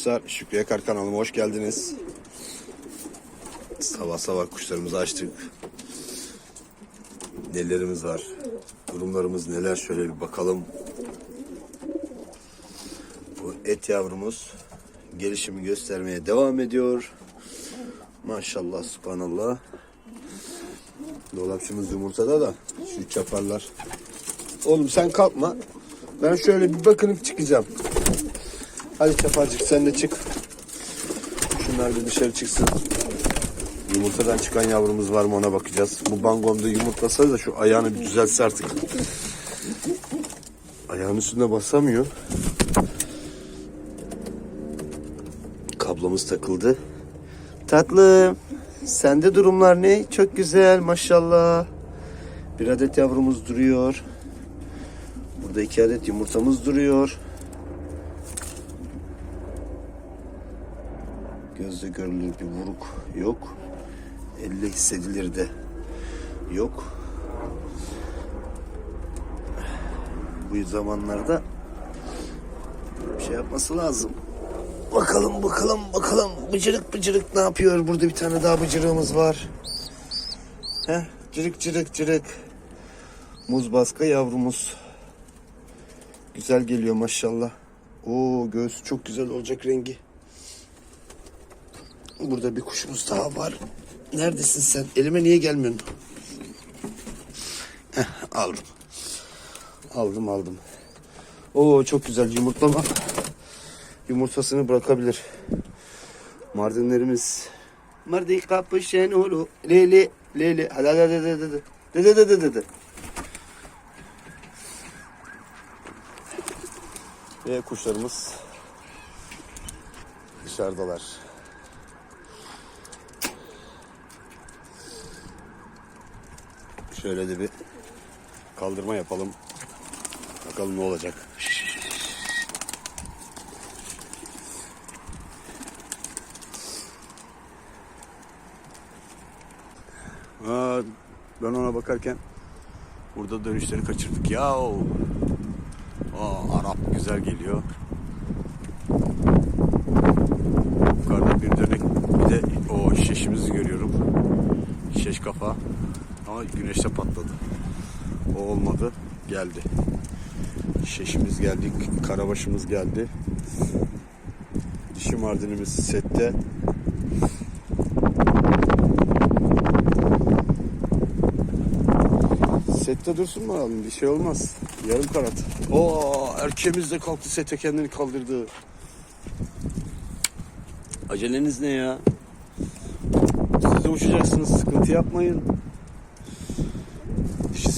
Arkadaşlar Şükrü Yakar kanalıma hoş geldiniz. Sabah sabah kuşlarımızı açtık. Nelerimiz var? Durumlarımız neler? Şöyle bir bakalım. Bu et yavrumuz gelişimi göstermeye devam ediyor. Maşallah, subhanallah. Dolapçımız yumurtada da şu çaparlar. Oğlum sen kalkma. Ben şöyle bir bakınıp çıkacağım. Hadi çaparcık sen de çık. Şunlar bir dışarı çıksın. Yumurtadan çıkan yavrumuz var mı ona bakacağız. Bu bangomda yumurtlasa da şu ayağını bir düzeltse artık. Ayağının üstünde basamıyor. Kablomuz takıldı. Tatlım. Sende durumlar ne? Çok güzel maşallah. Bir adet yavrumuz duruyor. Burada iki adet yumurtamız duruyor. Gözle görülür bir vuruk yok. Elle hissedilir de yok. Bu zamanlarda bir şey yapması lazım. Bakalım bakalım bakalım. Bıcırık bıcırık ne yapıyor? Burada bir tane daha bıcırığımız var. Heh, cırık cırık cırık. Muz baska yavrumuz. Güzel geliyor maşallah. Oo göğsü çok güzel olacak rengi. Burada bir kuşumuz daha var. Neredesin sen? Elime niye gelmiyorsun? Heh, aldım. Aldım aldım. Oo çok güzel yumurtlama. Yumurtasını bırakabilir. Mardinlerimiz. Mardi kapışen oğlu. Leli leli. Hadi hadi hadi hadi. hadi. Dede dede dede. Ve kuşlarımız dışarıdalar. Şöyle de bir kaldırma yapalım. Bakalım ne olacak. Aa, ben ona bakarken burada dönüşleri kaçırdık ya. Aa, Arap güzel geliyor. Yukarıda bir dönek bir de o şeşimizi görüyorum. Şeş kafa. Ama güneşte patladı. O olmadı. Geldi. Şeşimiz geldi. Karabaşımız geldi. Dişi mardinimiz sette. Sette dursun mu alalım? Bir şey olmaz. Yarım karat. Oo, erkeğimiz de kalktı sete kendini kaldırdı. Aceleniz ne ya? Siz de uçacaksınız. Sıkıntı yapmayın.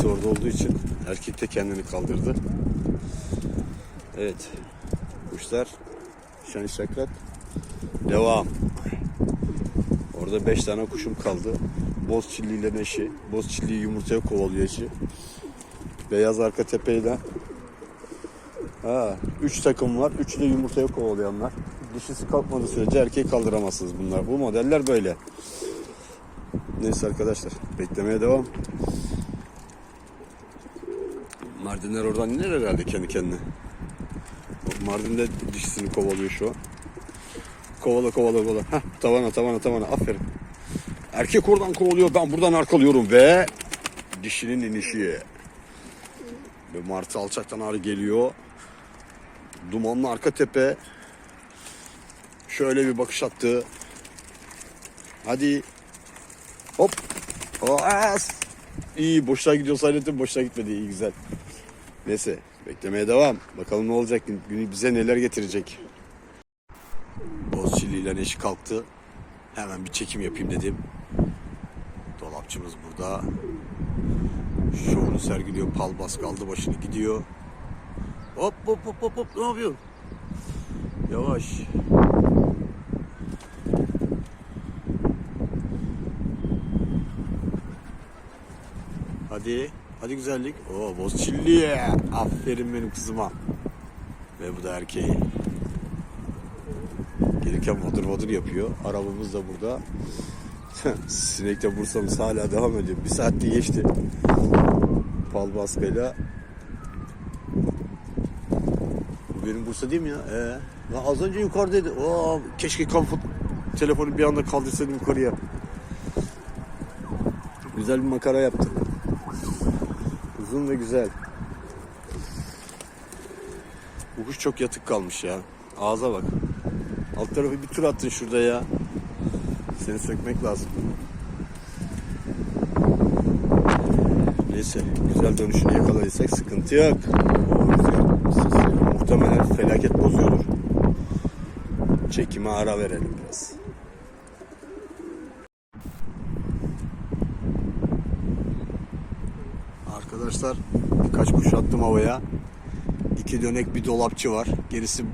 Dişisi orada olduğu için erkek de kendini kaldırdı. Evet. Kuşlar şan şakrak devam. Orada 5 tane kuşum kaldı. Boz çilli ile neşi. Boz çilli yumurtaya kovalıyor eşi. Beyaz arka tepeyle. Ha, 3 takım var. Üçü de yumurtaya kovalayanlar. Dişisi kalkmadığı sürece erkeği kaldıramazsınız bunlar. Bu modeller böyle. Neyse arkadaşlar. Beklemeye devam. Mardinler oradan iner herhalde kendi kendine. Mardin de dişisini kovalıyor şu an. Kovala kovala kovala. Heh, tavana tavana tavana aferin. Erkek oradan kovalıyor ben buradan arkalıyorum ve dişinin inişi. Ve martı alçaktan ağrı geliyor. Dumanlı arka tepe. Şöyle bir bakış attı. Hadi. Hop. Oas. İyi boşluğa gidiyor zannettim boşluğa gitmedi iyi güzel. Neyse beklemeye devam. Bakalım ne olacak günü bize neler getirecek. Boz ile eşi kalktı. Hemen bir çekim yapayım dedim. Dolapçımız burada. Şovunu sergiliyor. Pal bas kaldı başını gidiyor. Hop hop hop hop hop ne yapıyorsun? Yavaş. Hadi. Hadi güzellik. Oo boz çilli. Aferin benim kızıma. Ve bu da erkeği. Gelirken vadır vadır yapıyor. Arabamız da burada. Sinekte Bursa'mız hala devam ediyor. Bir saatte geçti. Pal baskıyla. Bugün benim Bursa değil mi ya? Ee, ya az önce yukarıdaydı. Oo, keşke kafa telefonu bir anda kaldırsaydım yukarıya. Güzel bir makara yaptı. Uzun ve güzel. Bu kuş çok yatık kalmış ya. Ağza bak. Alt tarafı bir tur attın şurada ya. Seni sökmek lazım. Neyse güzel dönüşünü yakaladıysak sıkıntı yok. Muhtemelen felaket bozuyordur. Çekime ara verelim biraz. Arkadaşlar birkaç kuş attım havaya. İki dönek bir dolapçı var. Gerisi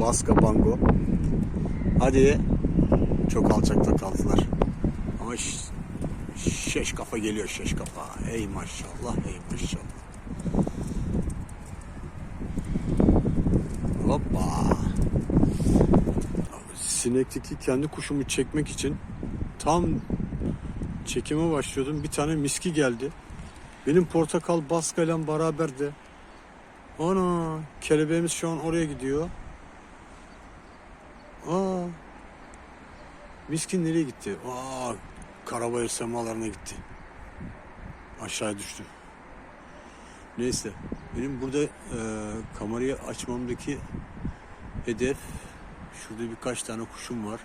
baska bango. Hadi. Çok alçakta kaldılar. Ama şeş kafa geliyor şeş kafa. Ey maşallah ey maşallah. Hoppa. Sinekteki kendi kuşumu çekmek için tam çekime başlıyordum. Bir tane miski geldi. Benim portakal baskayla beraberdi. Ana kelebeğimiz şu an oraya gidiyor. Aa. Miskin nereye gitti? Aa, Karabayır semalarına gitti. Aşağı düştü. Neyse. Benim burada e, kamerayı açmamdaki hedef şurada birkaç tane kuşum var.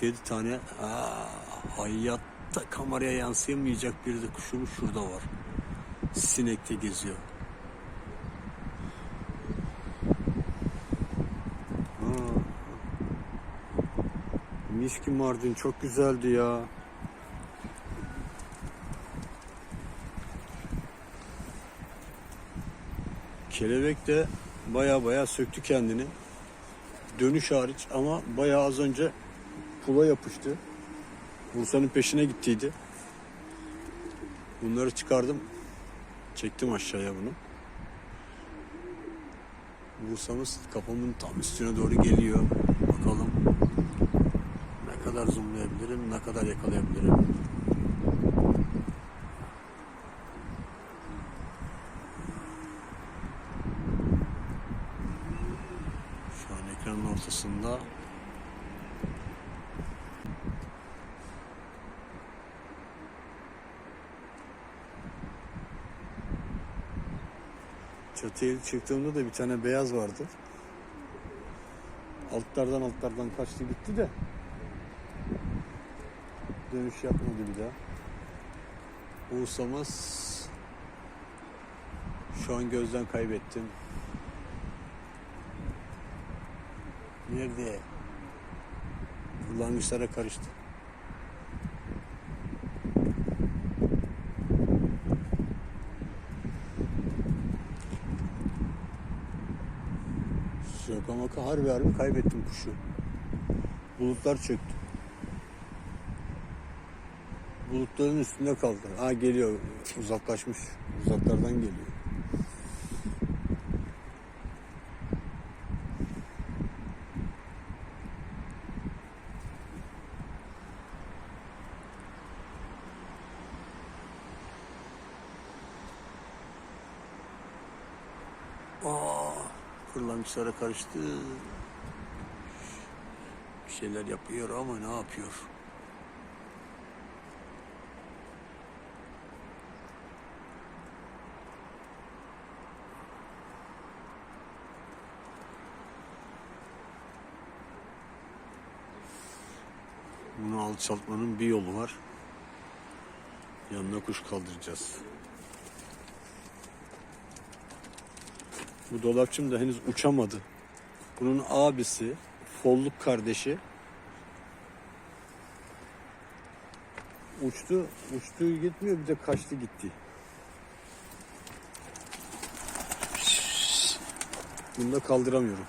6-7 tane aa, hayatta kameraya yansıyamayacak bir de kuşum şurada var. Sinekte geziyor. Miski Mardin çok güzeldi ya. Kelebek de baya baya söktü kendini. Dönüş hariç ama baya az önce pula yapıştı. Bursa'nın peşine gittiydi. Bunları çıkardım. Çektim aşağıya bunu. Bursa'mız kafamın tam üstüne doğru geliyor. Bakalım ne kadar zoomlayabilirim, ne kadar yakalayabilirim. Şu an ekranın ortasında Çatıya çıktığımda da bir tane beyaz vardı. Altlardan altlardan kaçtı gitti de dönüş yapmadı bir daha. Uğursamaz şu an gözden kaybettim. Nerede? Kullanmışlara karıştı. Şaka maka harbi harbi kaybettim kuşu. Bulutlar çöktü. Bulutların üstünde kaldı. Ha geliyor. Uzaklaşmış. Uzaklardan geliyor. Aa, kırlangıçlara karıştı. Bir şeyler yapıyor ama ne yapıyor? Bunu alçaltmanın bir yolu var. Yanına kuş kaldıracağız. Bu dolapçım da henüz uçamadı. Bunun abisi, folluk kardeşi uçtu. Uçtuğu gitmiyor bir de kaçtı gitti. Bunu da kaldıramıyorum.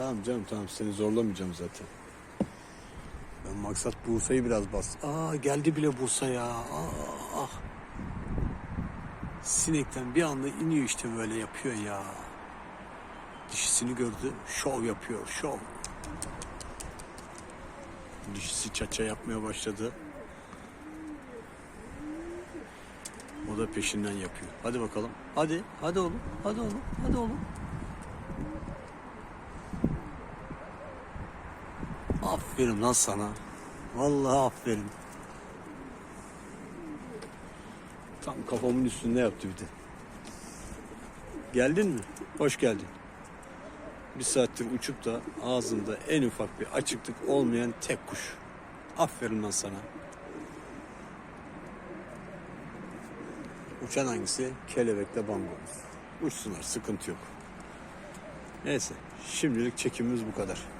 Tamam canım tamam seni zorlamayacağım zaten. Ben maksat Bursa'yı biraz bas. Aa geldi bile Bursa ya. Aa, ah. Sinekten bir anda iniyor işte böyle yapıyor ya. Dişisini gördü. Şov yapıyor şov. Dişisi çaça yapmaya başladı. O da peşinden yapıyor. Hadi bakalım. Hadi. Hadi oğlum. Hadi oğlum. Hadi oğlum. Aferin lan sana. Vallahi aferin. Tam kafamın üstünde yaptı bir de. Geldin mi? Hoş geldin. Bir saattir uçup da ağzında en ufak bir açıklık olmayan tek kuş. Aferin lan sana. Uçan hangisi? Kelebekle bambamız. Uçsunlar sıkıntı yok. Neyse şimdilik çekimimiz bu kadar.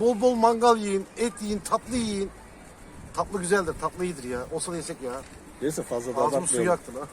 Bol bol mangal yiyin, et yiyin, tatlı yiyin. Tatlı güzeldir, tatlı iyidir ya. Olsa da yesek ya. Neyse fazla da Ağzımın abartmayalım. suyu aktı lan.